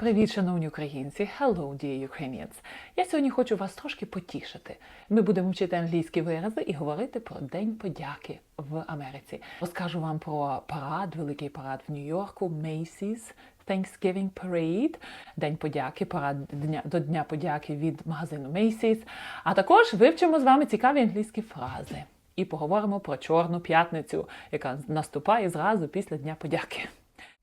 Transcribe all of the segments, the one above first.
Привіт, шановні українці! Hello, dear Ukrainians! Я сьогодні хочу вас трошки потішити. Ми будемо вчити англійські вирази і говорити про День подяки в Америці. Розкажу вам про парад, великий парад в Нью-Йорку, Macy's Thanksgiving Parade, День подяки, парад дня, до Дня подяки від магазину Macy's. А також вивчимо з вами цікаві англійські фрази. І поговоримо про Чорну п'ятницю, яка наступає зразу після Дня подяки.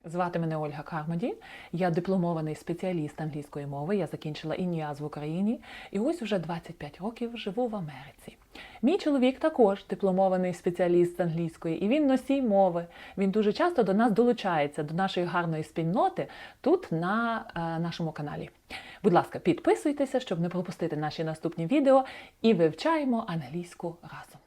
Звати мене Ольга Кармоді. Я дипломований спеціаліст англійської мови. Я закінчила ІНІАЗ в Україні і ось вже 25 років живу в Америці. Мій чоловік також дипломований спеціаліст з англійської, і він носій мови. Він дуже часто до нас долучається, до нашої гарної спільноти тут на е, нашому каналі. Будь ласка, підписуйтеся, щоб не пропустити наші наступні відео, і вивчаємо англійську разом.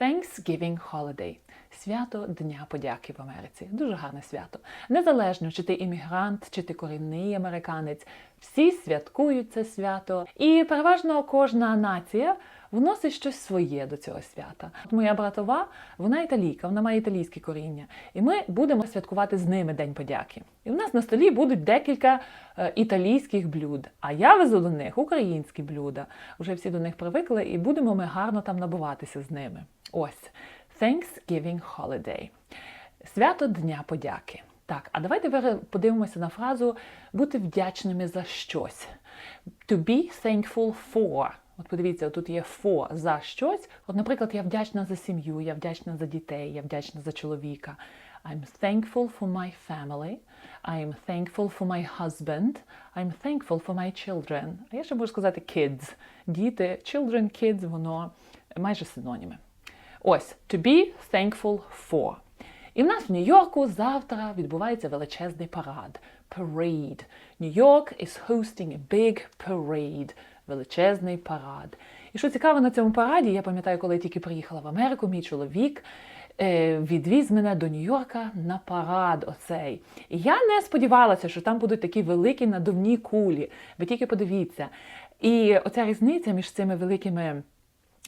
Thanksgiving Holiday – свято Дня подяки в Америці. Дуже гарне свято. Незалежно, чи ти іммігрант, чи ти корінний американець, всі святкують це свято. І переважно кожна нація вносить щось своє до цього свята. От Моя братова, вона італійка, вона має італійське коріння. І ми будемо святкувати з ними День подяки. І в нас на столі будуть декілька е, італійських блюд. А я везу до них українські блюда. Уже всі до них привикли, і будемо ми гарно там набуватися з ними. Ось Thanksgiving Holiday. Свято Дня подяки. Так, а давайте подивимося на фразу бути вдячними за щось. To be thankful for. От подивіться, тут є for за щось. От, наприклад, я вдячна за сім'ю, я вдячна за дітей, я вдячна за чоловіка. I'm thankful for my family. I'm thankful for my husband. I'm thankful for my children. А я ще можу сказати kids. Діти, children, kids, воно майже синоніми. Ось to be thankful for. І в нас в Нью-Йорку завтра відбувається величезний парад. Parade. York is hosting a big parade. Величезний парад. І що цікаво на цьому параді, я пам'ятаю, коли я тільки приїхала в Америку, мій чоловік е, відвіз мене до Нью-Йорка на парад оцей. І я не сподівалася, що там будуть такі великі надувні кулі. Ви тільки подивіться. І оця різниця між цими великими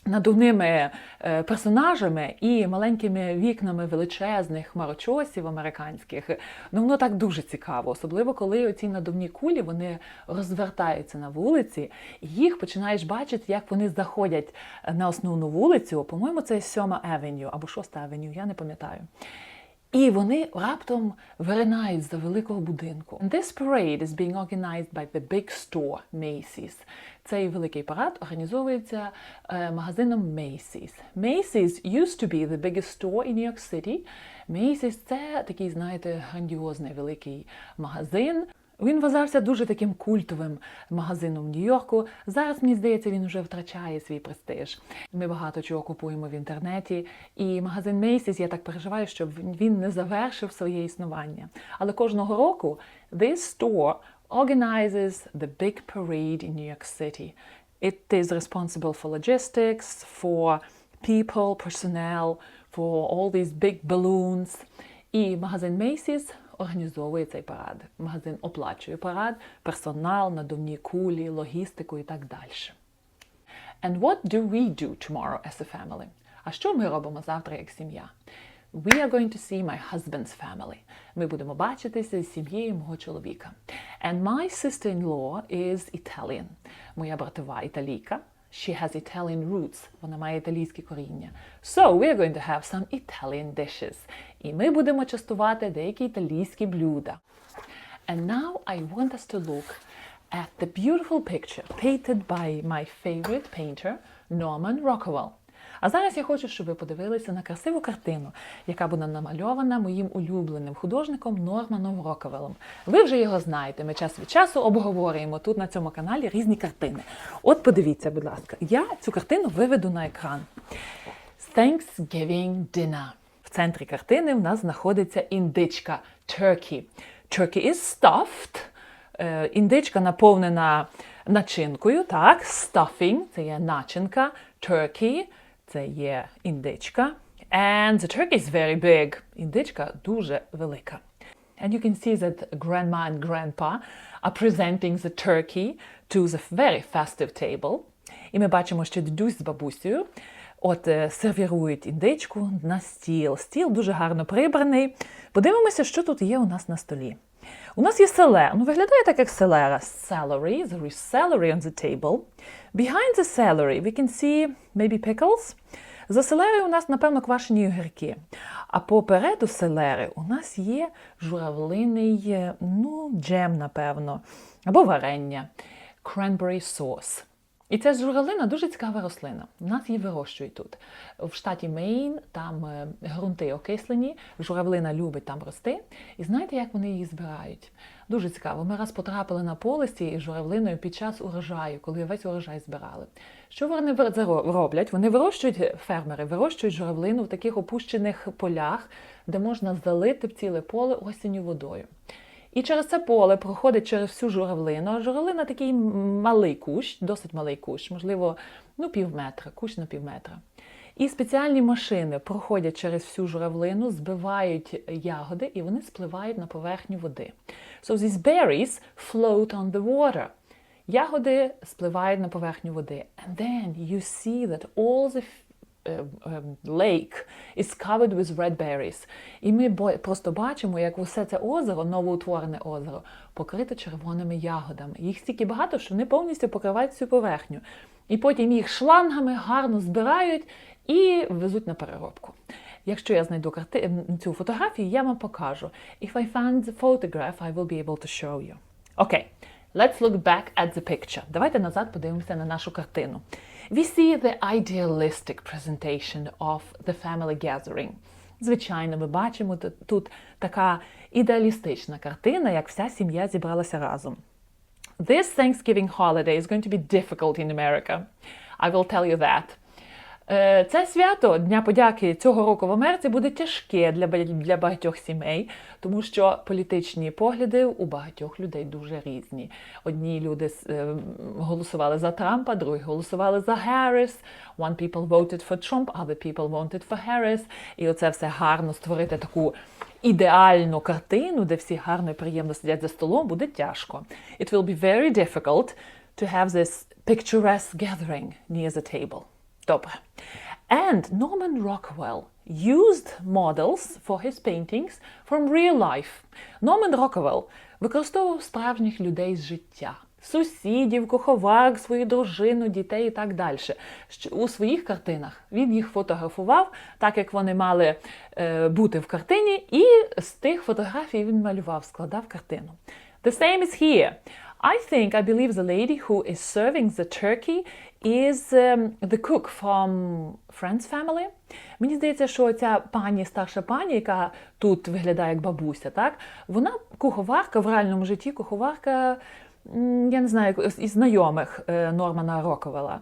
надувними е, персонажами і маленькими вікнами величезних хмарочосів американських. Ну воно так дуже цікаво, особливо коли оці надувні кулі вони розвертаються на вулиці, і їх починаєш бачити, як вони заходять на основну вулицю. По-моєму, це 7 Евеню або 6 Евеню, я не пам'ятаю. І вони раптом виринають за великого будинку. And This parade is being organized by the big store Macy's. Цей великий парад організовується е, магазином Macy's. Macy's used to be the biggest store in New York City. Macy's – це такий, знаєте, грандіозний великий магазин. Він вважався дуже таким культовим магазином в Нью-Йорку. Зараз, мені здається, він вже втрачає свій престиж. Ми багато чого купуємо в інтернеті, і магазин Macy's, я так переживаю, щоб він не завершив своє існування. Але кожного року this store organizes the big parade in New York City. It is responsible for logistics, for people, personnel, for all these big balloons. І магазин Macy's організовує цей парад. Магазин оплачує парад, персонал, надувні кулі, логістику і так далі. And what do we do tomorrow as a family? А що ми робимо завтра як сім'я? We are going to see my husband's family. Ми будемо бачитися з сім'єю мого чоловіка. And my sister-in-law is Italian. Моя братова італійка. She has Italian roots. Вона має італійське коріння. So we are going to have some Italian dishes. І ми будемо частувати деякі італійські блюда. And now I want us to look at the beautiful picture painted by my favorite painter, Norman Rockwell. А зараз я хочу, щоб ви подивилися на красиву картину, яка буде намальована моїм улюбленим художником Норманом Роквеллом. Ви вже його знаєте. Ми час від часу обговорюємо тут на цьому каналі різні картини. От подивіться, будь ласка, я цю картину виведу на екран. Thanksgiving dinner. В центрі картини в нас знаходиться індичка turkey. Turkey is stuffed. Е, Індичка наповнена начинкою, так, stuffing – це є начинка, turkey – це є індичка. And the turkey is very big. Індичка дуже велика. And you can see that grandma and grandpa are presenting the turkey to the very festive table. І ми бачимо, що дідусь з бабусею от е, сервірують індичку на стіл. Стіл дуже гарно прибраний. Подивимося, що тут є у нас на столі. У нас є селер. Ну, виглядає так, як селера. Celery. There is celery on the table. Behind the celery we can see maybe pickles. За селерою у нас, напевно, квашені огірки. А попереду селери у нас є журавлиний е, ну, джем, напевно, або варення. Cranberry sauce. І ця журавлина дуже цікава рослина. Нас її вирощують тут. В штаті Мейн там е, ґрунти окислені, журавлина любить там рости. І знаєте, як вони її збирають? Дуже цікаво. Ми раз потрапили на поле з цією журавлиною під час урожаю, коли весь урожай збирали. Що вони роблять? Вони вирощують, фермери вирощують журавлину в таких опущених полях, де можна залити в ціле поле осінню водою. І через це поле проходить через всю журавлину. Журавлина такий малий кущ, досить малий кущ, можливо, ну пів метра, кущ на пів метра. І спеціальні машини проходять через всю журавлину, збивають ягоди, і вони спливають на поверхню води. So these berries float on the water. Ягоди спливають на поверхню води. And then you see that all the lake is covered with red berries. І ми просто бачимо, як усе це озеро, новоутворене озеро, покрите червоними ягодами. Їх стільки багато, що вони повністю покривають всю поверхню. І потім їх шлангами гарно збирають і везуть на переробку. Якщо я знайду карти... ем, цю фотографію, я вам покажу. If I find the photograph, I will be able to show you. Окей, let's look back at the picture. Давайте назад подивимося на нашу картину. We see the idealistic presentation of the family gathering. Звичайно, ми бачимо т- тут така ідеалістична картина, як вся сім'я зібралася разом. This Thanksgiving holiday is going to be difficult in America. I will tell you that. Е, Це свято Дня подяки цього року в Америці буде тяжке для, для багатьох сімей, тому що політичні погляди у багатьох людей дуже різні. Одні люди е, голосували за Трампа, другі голосували за Гарріс. One people voted for Trump, other people voted for Harris. І оце все гарно створити таку ідеальну картину, де всі гарно і приємно сидять за столом, буде тяжко. It will be very difficult to have this picturesque gathering near the table. Добре. And Norman Rockwell used models for his paintings from real life. Норман Роквелл використовував справжніх людей з життя. Сусідів, куховарок, свою дружину, дітей і так далі. У своїх картинах він їх фотографував, так як вони мали е, бути в картині, і з тих фотографій він малював, складав картину. The same is here. I think, I believe the lady who is serving the turkey is um, the cook from Friends family. Мені здається, що ця пані, старша пані, яка тут виглядає як бабуся, так? Вона куховарка в реальному житті, куховарка, я не знаю, із знайомих е, Нормана Роковела.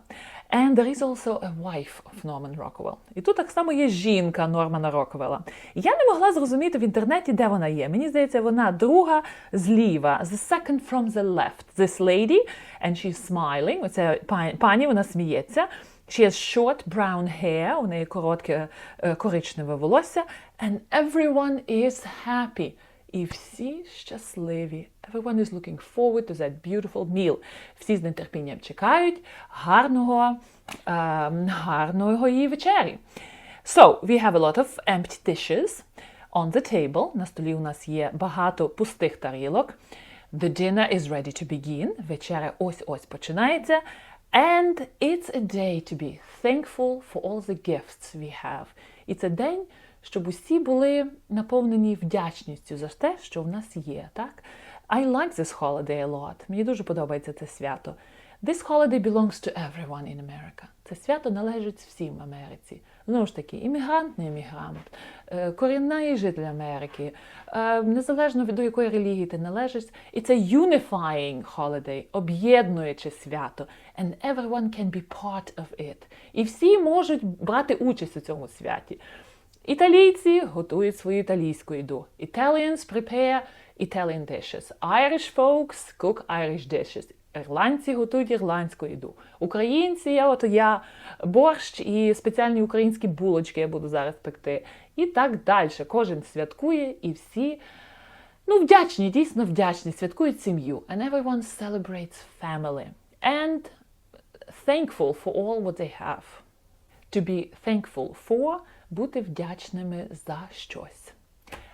And there is also a wife of Norman Rockwell. І тут так само є жінка Нормана Роквелла. Я не могла зрозуміти в інтернеті, де вона є. Мені здається, вона друга зліва, the second from the left. This lady, and she's smiling. Оця пані, вона сміється. She has short brown hair, у неї коротке е, коричневе волосся. And everyone is happy. І всі щасливі. Everyone is looking forward to that beautiful meal. Всі з нетерпінням чекають гарного, ем, гарного її вечері. So, we have a lot of empty dishes on the table. На столі у нас є багато пустих тарілок. The dinner is ready to begin. Вечеря ось-ось починається. And it's a day to be thankful for all the gifts we have. І це день, щоб усі були наповнені вдячністю за те, що в нас є. Так? I like this holiday a lot. Мені дуже подобається це свято. This holiday belongs to everyone in America. Це свято належить всім Америці. Знову ж таки, іммігрант, не іммігрант, е, корінний житель Америки, е, незалежно від до якої релігії ти належиш, і це unifying holiday, об'єднуюче свято. And everyone can be part of it. І всі можуть брати участь у цьому святі. Італійці готують свою італійську їду. Italians prepare Italian dishes. Irish folks cook Irish dishes. Ірландці готують ірландську їду. Українці, от я борщ і спеціальні українські булочки я буду зараз пекти. І так далі. Кожен святкує і всі ну, вдячні, дійсно вдячні, святкують сім'ю. And everyone celebrates family. And thankful for all what they have. To be thankful for – бути вдячними за щось.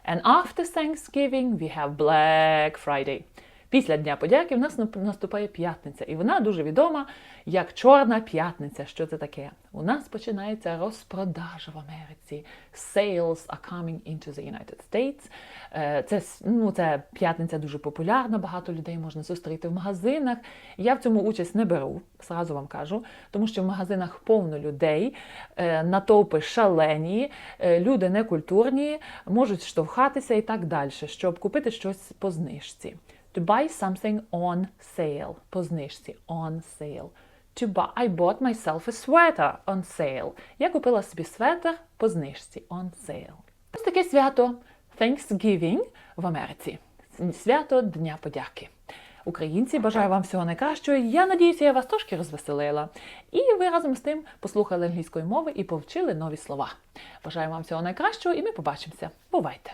And after Thanksgiving we have Black Friday. Після Дня подяки в нас наступає п'ятниця, і вона дуже відома як Чорна п'ятниця. Що це таке? У нас починається розпродажа в Америці. Sales are coming into the United States. Е, Це, ну, це п'ятниця дуже популярна, багато людей можна зустріти в магазинах. Я в цьому участь не беру, зразу вам кажу, тому що в магазинах повно людей, е, натовпи шалені, е, люди некультурні, можуть штовхатися і так далі, щоб купити щось по знижці. To buy something on sale. По знижці. On sale. To buy, I bought myself a sweater on sale. Я купила собі светр по знижці. On sale. Ось таке свято Thanksgiving в Америці. Свято Дня подяки. Українці, бажаю вам всього найкращого. Я надіюся, я вас трошки розвеселила. І ви разом з тим послухали англійської мови і повчили нові слова. Бажаю вам всього найкращого, і ми побачимося. Бувайте!